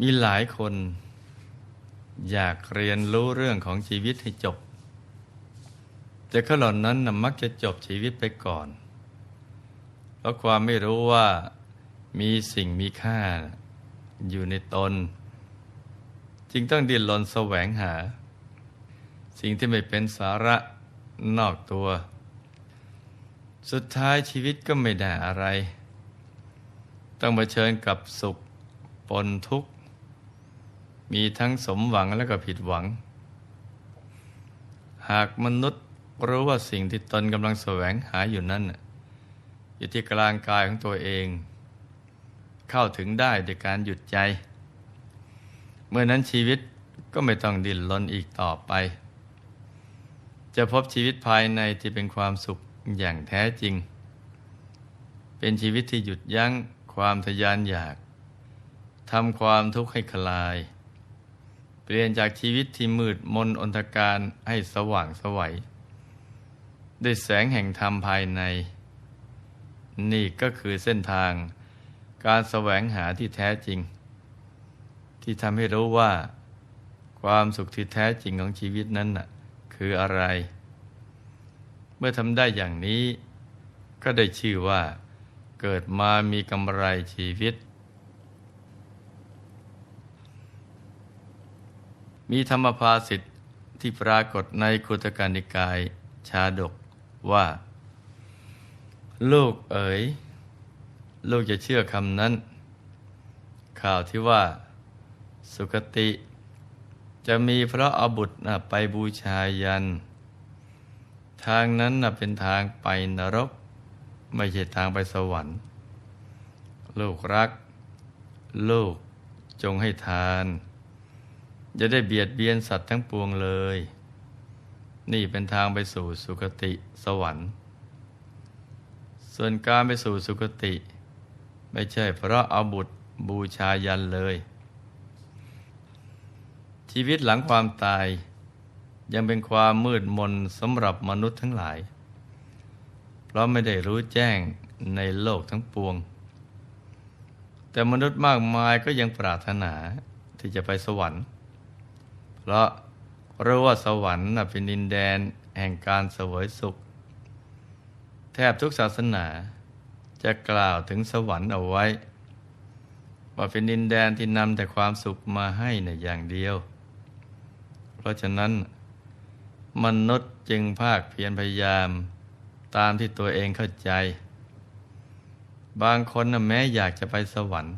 มีหลายคน อยากเรียนรู้เรื่องของชีวิตให้จบ แต่เขาเหล่านั้นนะมักจะจบชีวิตไปก่อน เพราะความไม่รู้ว่ามีสิ่งมีค่าอยู่ในตน จึงต้องดิ้นรนแสวงหา สิ่งที่ไม่เป็นสาระนอกตัว สุดท้ายชีวิตก็ไม่ได้อะไร ต้องมาเชิญกับสุขปนทุกข์ มีทั้งสมหวังและก็ผิดหวัง หากมนุษย์รู้ว่าสิ่งที่ตนกำลังแสวงหาอยู่นั้นอยู่ที่กลางกายของตัวเอง เข้าถึงได้ด้วยการหยุดใจ เมื่อนั้นชีวิตก็ไม่ต้องดิ้นรนอีกต่อไป จะพบชีวิตภายในที่เป็นความสุขอย่างแท้จริง เป็นชีวิตที่หยุดยั้งความทยานอยากทำความทุกข์ให้คลาย เปลี่ยนจากชีวิตที่มืดมนอนทการให้สว่างสวัยด้วยแสงแห่งธรรมภายใน นี่ก็คือเส้นทาง การแสวงหาที่แท้จริง ที่ทำให้รู้ว่า ความสุขที่แท้จริงของชีวิตนั้นน่ะคืออะไร เมื่อทำได้อย่างนี้ ก็ได้ชื่อว่า เกิดมามีกำไรชีวิต มีธรรมภาสิทธิ์ที่ปรากฏในคุตการนิกายชาดกว่า ลูกเอ๋ย ลูกจะเชื่อคำนั้น ข่าวที่ว่า สุคติ จะมีพระอบุตรไปบูชายัน ทางนั้นเป็นทางไปนรก ไม่ใช่ทางไปสวรรค์ ลูกรัก ลูกจงให้ทาน จะได้เบียดเบียนสัตว์ทั้งปวงเลย นี่เป็นทางไปสู่สุคติสวรรค์ ส่วนการไปสู่สุคติ ไม่ใช่เพราะเอาบุตรบูชายันเลย ชีวิตหลังความตายยังเป็นความมืดมนสำหรับมนุษย์ทั้งหลาย เพราะไม่ได้รู้แจ้งในโลกทั้งปวง แต่มนุษย์มากมายก็ยังปรารถนาที่จะไปสวรรค์ ราะรู้ว่าสวรรค์เป็นดินแดนแห่งการเสวยสุข แทบทุกศาสนาจะกล่าวถึงสวรรค์เอาไว้ ว่าเป็นดินแดนที่นำแต่ความสุขมาให้ในอย่างเดียว เพราะฉะนั้น มนุษย์จึงภาคเพียรพยายามตามที่ตัวเองเข้าใจ บางคนนะแม้อยากจะไปสวรรค์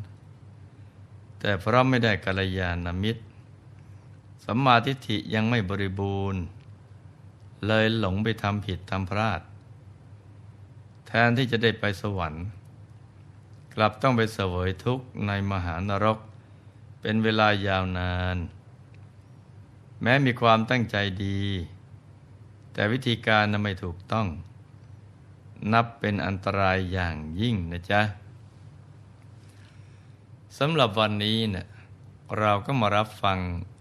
แต่เพราะไม่ได้กัลยาณมิตร สัมมาทิฏฐิยังไม่บริบูรณ์ เลยหลงไปทำผิดทำพลาด แทนที่จะได้ไปสวรรค์ กลับต้องไปเสวยทุกข์ในมหานรก เป็นเวลายาวนาน แม้มีความตั้งใจดี แต่วิธีการนั้นไม่ถูกต้อง นับเป็นอันตรายอย่างยิ่งนะจ๊ะสำหรับวันนี้เนะี่ย เราก็มารับฟัง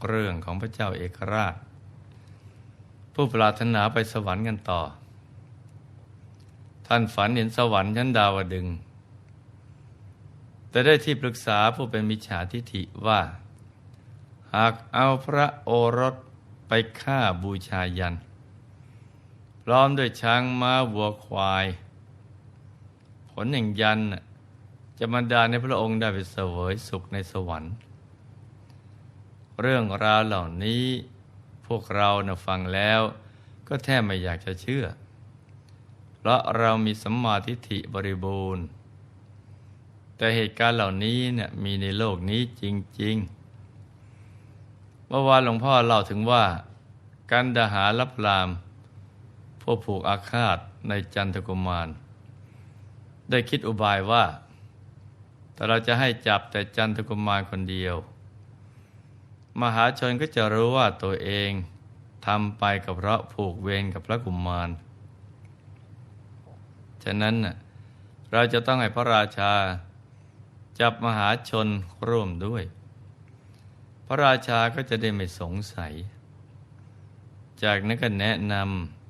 เรื่องของพระเจ้าเอกราช ผู้ปรารถนาไปสวรรค์กันต่อ ท่านฝันเห็นสวรรค์ชั้นดาวดึง แต่ได้ที่ปรึกษาผู้เป็นมิจฉาทิฐิว่า หากเอาพระโอรสไปฆ่าบูชายัน พร้อมด้วยช้างม้าวัวควาย ผลแห่งยันจะบรรดาในพระองค์ได้ไปเสวยสุขในสวรรค์ เรื่องราวเหล่านี้ พวกเรานะฟังแล้ว ก็แทบไม่อยากจะเชื่อ เพราะเรามีสัมมาทิฏฐิบริบูรณ์ แต่เหตุการณ์เหล่านี้เนี่ยมีในโลกนี้จริงๆเมื่อวานหลวงพ่อเล่าถึงว่าการดาหารับรามผู้ผูกอาฆาตในจันทกุมาร ได้คิดอุบายว่าแต่เราจะให้จับแต่จันทกุมารคนเดียว มหาชนก็จะรู้ว่าตัวเองทำไปกับเพราะผูกเวรกับพระกุมาร ฉะนั้นเราจะต้องให้พระราชา จับมหาชนร่วมด้วย พระราชาก็จะได้ไม่สงสัย จากนั้นก็แนะน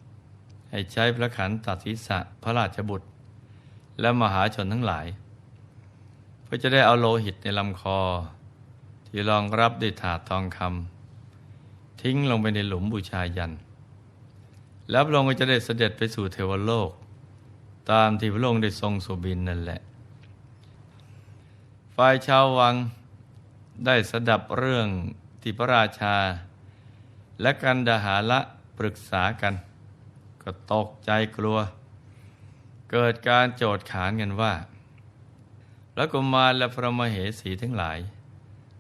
ำให้ใช้พระขันตัดศีรษะพระราชบุตร และมหาชนทั้งหลาย เพื่อจะได้เอาโลหิตในลำคอ ที่รองรับด้วยถาดทองคำทิ้งลงไปในหลุมบูชายัน แล้วพระองค์ก็จะได้เสด็จไปสู่เทวโลก ตามที่พระองค์ได้ทรงสุบินนั่นแหละ ฝ่ายชาววังได้สดับเรื่องที่พระราชา และกันดาหาละปรึกษากัน ก็ตกใจกลัว เกิดการโจดขานกันว่าพระกุมารและพระมเหสีทั้งหลาย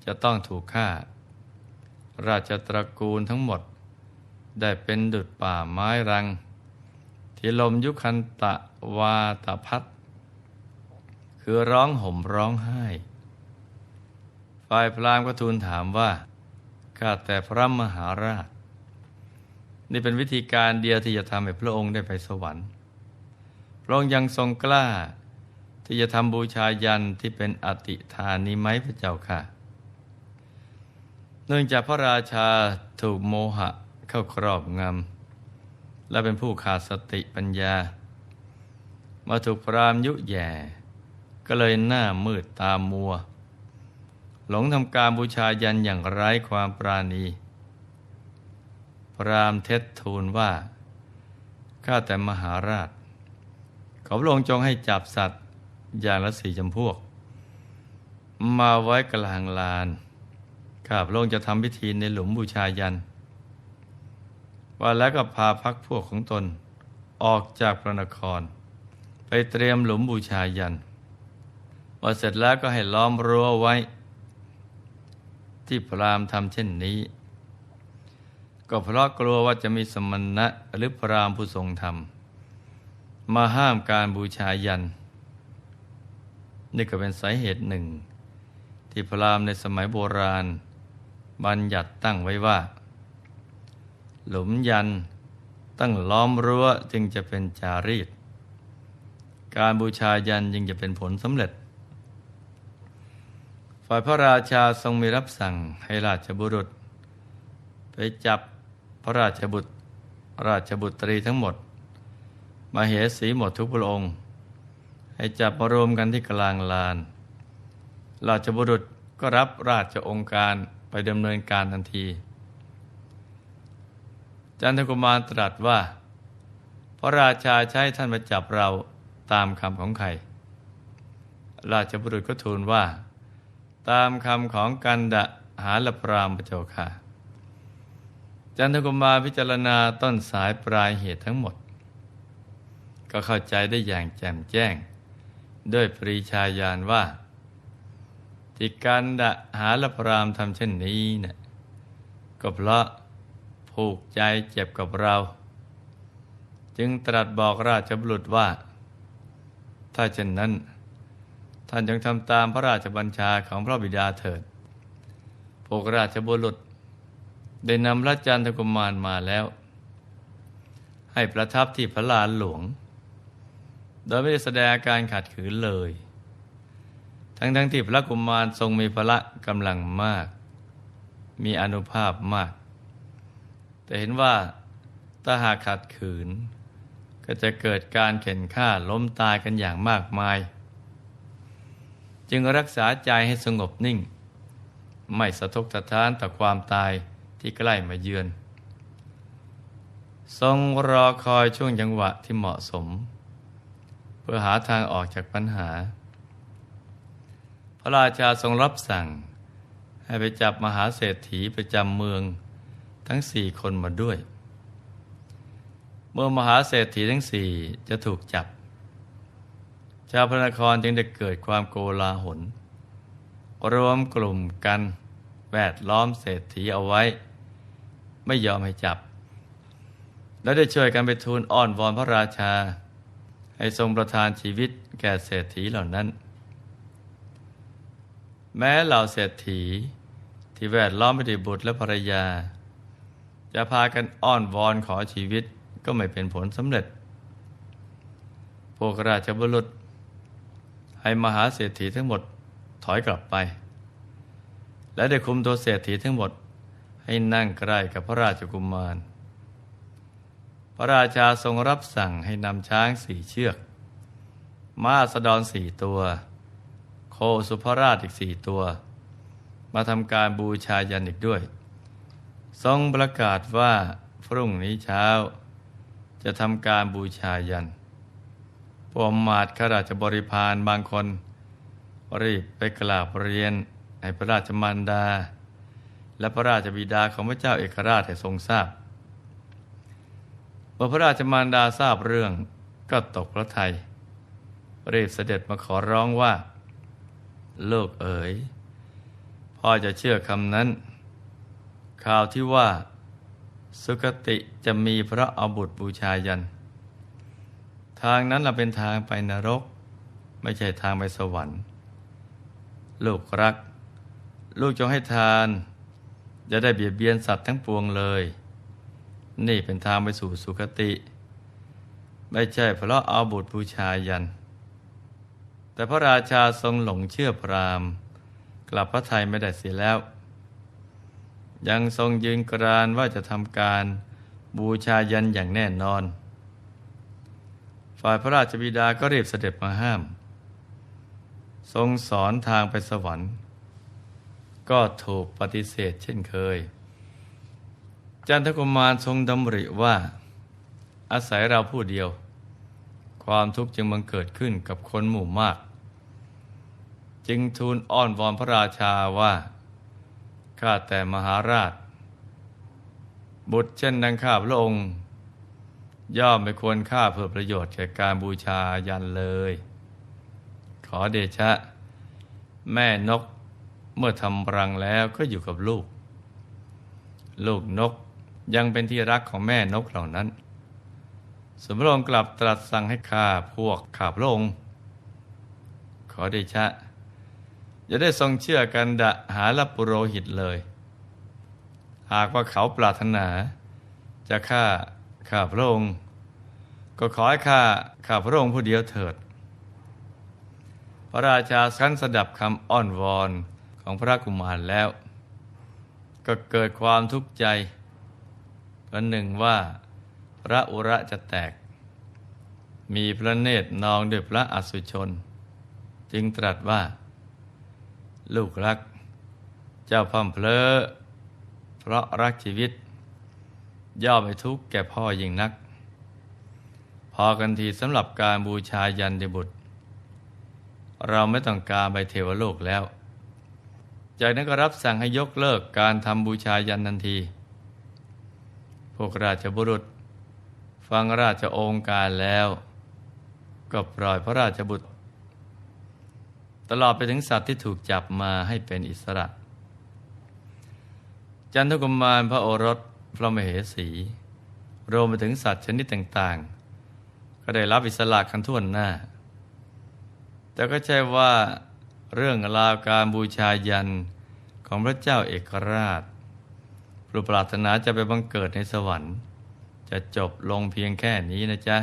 จะต้องถูกฆ่า ราชตระกูลทั้งหมด ได้เป็นดุจป่าไม้รัง ที่ลมยุคันตะวาตะพัดคือร้องห่มร้องไห้ ฝ่ายพรามก็ทูลถามว่าข้าแต่พระมหาราช นี่เป็นวิธีการเดียวที่จะทำให้พระองค์ได้ไปสวรรค์ พระองค์ยังทรงกล้าที่จะทำบูชายันที่เป็นอติทานนี้ไหมพระเจ้าค่ะ เนื่องจากพระราชาถูกโมหะเข้าครอบงำ และเป็นผู้ขาดสติปัญญา มาถูกพรามยุแย่ ก็เลยหน้ามืดตามัว หลงทำการบูชายันอย่างไร้ความปราณี พรามเท็จทูลว่า ข้าแต่มหาราช ขอพระองค์จงให้จับสัตว์อย่างละสี่จำพวก มาไว้กลางลาน ข้าพระองค์จะทำพิธีในหลุมบูชายัน ว่าแล้วก็พาพักพวกของตนออกจากพระนคร ไปเตรียมหลุมบูชายันว่าเสร็จแล้วก็ให้ล้อมรั้วไว้ ที่พรามทำเช่นนี้ ก็เพราะกลัวว่าจะมีสมณะหรือพรามผู้ทรงธรรม มาห้ามการบูชายัน นี่ก็เป็นสาเหตุหนึ่ง ที่พรามในสมัยโบราณ บัญญัติตั้งไว้ว่า หลุมยันตั้งล้อมรั้วจึงจะเป็นจารีต การบูชายันจึงจะเป็นผลสำเร็จ ฝ่ายพระราชาทรงมีรับสั่งให้ราชบุรุษ ไปจับพระราชบุตร ราชบุตรีทั้งหมด มาเหสีหมดทุกพระองค์ ให้จับมารวมกันที่กลางลาน ราชบุรุษก็รับราชองค์การ ไปดำเนินการทันที จันทกุมารตรัสว่า พระราชาใช้ท่านมาจับเราตามคำของใคร ราชบุรุษก็ทูลว่า ตามคำของกันดะหาลปรามพระเจ้าค่ะจันทกุมารพิจารณาต้นสายปลายเหตุทั้งหมด ก็เข้าใจได้อย่างแจ่มแจ้ง ด้วยปรีชาญาณว่า ที่การดะหาละพรามทำเช่นนี้เนะ่ยก็เพราะผูกใจเจ็บกับเรา จึงตรัสบอกราชบุรุษว่า ถ้าเช่นนั้น ท่านจงทำตามพระราชบัญชาของพระบิดาเถิด พวกราชบุรุษ ได้นำพระจันทกุมารมาแล้ว ให้ประทับที่พระลานหลวง โดยไม่ได้แสดงอาการขัดขืนเลย ทั้งทั้งที่พระกุมารทรงมีพละกำลังมาก มีอนุภาพมาก แต่เห็นว่าถ้าหากขัดขืน ก็จะเกิดการเข็นฆ่าล้มตายกันอย่างมากมาย จึงรักษาใจให้สงบนิ่ง ไม่สะทกสะท้านต่อความตายที่ใกล้มาเยือน ทรงรอคอยช่วงจังหวะที่เหมาะสม เพื่อหาทางออกจากปัญหา ระราชาทรงรับสั่ง ให้ไปจับมหาเศรษฐีประจำเมืองทั้งสี่คนมาด้วย เมื่อมหาเศรษฐีทั้งสี่จะถูกจับ ชาวพระนครจึงได้เกิดความโกลาหล รวมกลุ่มกันแวดล้อมเศรษฐีเอาไว้ ไม่ยอมให้จับ และได้ช่วยกันไปทูลอ้อนวอนพระราชา ให้ทรงประทานชีวิตแก่เศรษฐีเหล่านั้น แม้เหล่าเศรษฐี ที่แวดล้อมไปด้วยบุตรและภรรยา จะพากันอ้อนวอนขอชีวิตก็ไม่เป็นผลสำเร็จ พวกราชบุรุษ ให้มหาเศรษฐีทั้งหมดถอยกลับไป และได้คุมตัวเศรษฐีทั้งหมด ให้นั่งใกล้กับพระราชกุมาร พระราชาทรงรับสั่งให้นำช้างสี่เชือกม้าสะดรสี่ตัว สุภราชอีกสี่ตัว มาทำการบูชายันอีกด้วย ทรงประกาศว่าพรุ่งนี้เช้า จะทำการบูชายันพวกมาดขราชบริพารบางคน รีบไปกราบเรียนให้พระราชมารดา และพระราชบิดาของพระเจ้าเอกราชให้ทรงทราบเมื่อพระราชมารดาทราบเรื่องก็ตกพระทัยรีบเสด็จมาขอร้องว่า ลูกเอ๋ยพ่อจะเชื่อคำนั้นข่าวที่ว่า สุคติจะมีพระอาบุตรบูชายัน ทางนั้นเราเป็นทางไปนรก ไม่ใช่ทางไปสวรรค์ ลูกรัก ลูกจงให้ทาน จะได้เบียดเบียนสัตว์ทั้งปวงเลย นี่เป็นทางไปสู่สุคติ ไม่ใช่เพราะเอาบุตรบูชายัน แต่พระราชาทรงหลงเชื่อพรามกลับพระไทยไม่ได้เสียแล้ว ยังทรงยืนกรานว่าจะทำการบูชายันอย่างแน่นอน ฝ่ายพระราชบิดาก็รีบเสด็จมาห้าม ทรงสอนทางไปสวรรค์ ก็ถูกปฏิเสธเช่นเคย จันทกุมารทรงดำริว่า อาศัยเราผู้เดียว ความทุกข์จึงบังเกิดขึ้นกับคนหมู่มาก จึงทูลอ้อนวอนพระราชาว่า ข้าแต่มหาราช บุตรเช่นดังข้าพระองค์ ย่อมไม่ควรฆ่าเพื่อประโยชน์แก่การบูชายันเลย ขอเดชะ แม่นกเมื่อทำรังแล้วก็อยู่กับลูก ลูกนกยังเป็นที่รักของแม่นกเหล่านั้น สมรองกลับตรัสสั่งให้ข้าพวกข้าพระองค์ขอเดชะ จะได้ทรงเชื่อกันดะหาลปุโรหิตเลย หากว่าเขาปรารถนา จะฆ่าข้าพระองค์ ก็ขอให้ข้าข้าพระองค์ผู้เดียวเถิด พระราชาสั้นสดับคำอ้อนวอนของพระกุมารแล้ว ก็เกิดความทุกข์ใจประหนึ่งว่าพระอุระจะแตก มีพระเนตรนองด้วยพระอสุชน จึงตรัสว่า ลูกรัก เจ้าพัมเพลอเพราะรักชีวิต ย่อมไปทุกข์แก่พ่อยิ่งนัก พอกันทีสำหรับการบูชายันเดบุตร เราไม่ต้องการไปเทวโลกแล้ว จากนั้นก็รับสั่งให้ยกเลิกการทำบูชายันทันที พวกราชบุรุษ ฟังราชองค์การแล้ว ก็ปล่อยพระราชบุตร ตลอดไปถึงสัตว์ที่ถูกจับมาให้เป็นอิสระ จันทกุมารพระโอรสพระมเหสี รวมไปถึงสัตว์ชนิดต่างๆ ก็ได้รับอิสระกันทั่วหน้า แต่ก็ใช่ว่าเรื่องราวการบูชายันของพระเจ้าเอกราชปรุปรารถนาจะไปบังเกิดในสวรรค์ จะจบลงเพียงแค่นี้นะจ๊ะ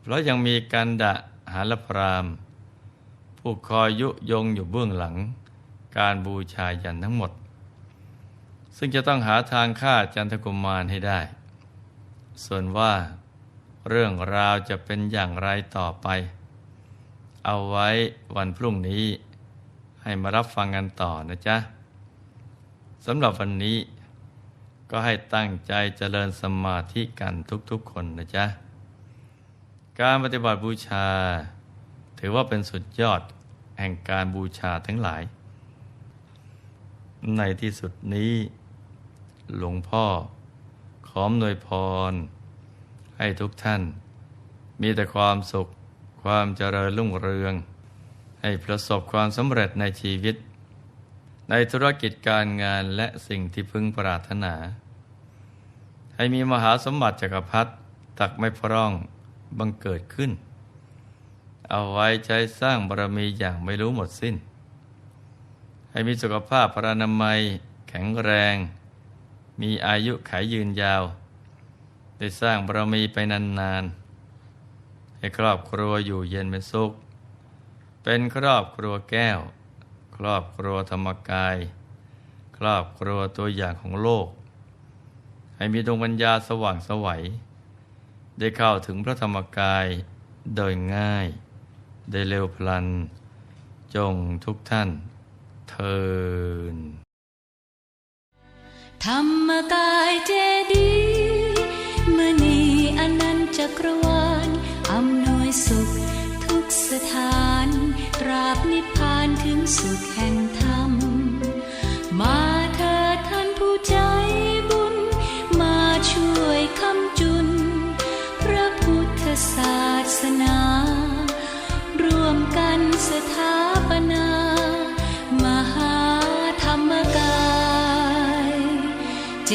เพราะยังมีการดะหาลพราม ผู้คอยยุยงอยู่เบื้องหลัง การบูชายันทั้งหมด ซึ่งจะต้องหาทางฆ่าจันทกุมารให้ได้ ส่วนว่า เรื่องราวจะเป็นอย่างไรต่อไป เอาไว้วันพรุ่งนี้ ให้มารับฟังกันต่อนะจ๊ะสำหรับวันนี้ก็ให้ตั้งใจเจริญสมาธิกันทุกๆคนนะจ๊ะ การปฏิบัติบูชา ถือว่าเป็นสุดยอด แห่งการบูชาทั้งหลาย ในที่สุดนี้ หลวงพ่อขอมนวยพร ให้ทุกท่าน มีแต่ความสุขความเจริญรุ่งเรือง ให้ประสบความสำเร็จในชีวิต ในธุรกิจการงานและสิ่งที่พึงปรารถนา ให้มีมหาสมบัติจักรพรรดิตักไม่พร่องบังเกิดขึ้น เอาไว้ใช้สร้างบารมีอย่างไม่รู้หมดสิ้น ให้มีสุขภาพพรานามัย แข็งแรง มีอายุขายยืนยาว ได้สร้างบารมีไปนานๆ ให้ครอบครัวอยู่เย็นเป็นสุข เป็นครอบครัวแก้ว ครอบครัวธรรมกาย ครอบครัวตัวอย่างของโลก ให้มีดวงปัญญาสว่างสวัยได้เข้าถึงพระธรรมกายโดยง่าย ได้เร็วพลัน จงทุกท่านเทินธรรมกายเจดีมณีอนันจักรวาลอำนวยสุขทุกสถานตราบนิพพานถึงสุขแห่งธรรม มาเถิดท่านผู้ใจบุญ มาช่วยคำจุน พระพุทธศาสนา สถาปนามหาธรรมกายเจ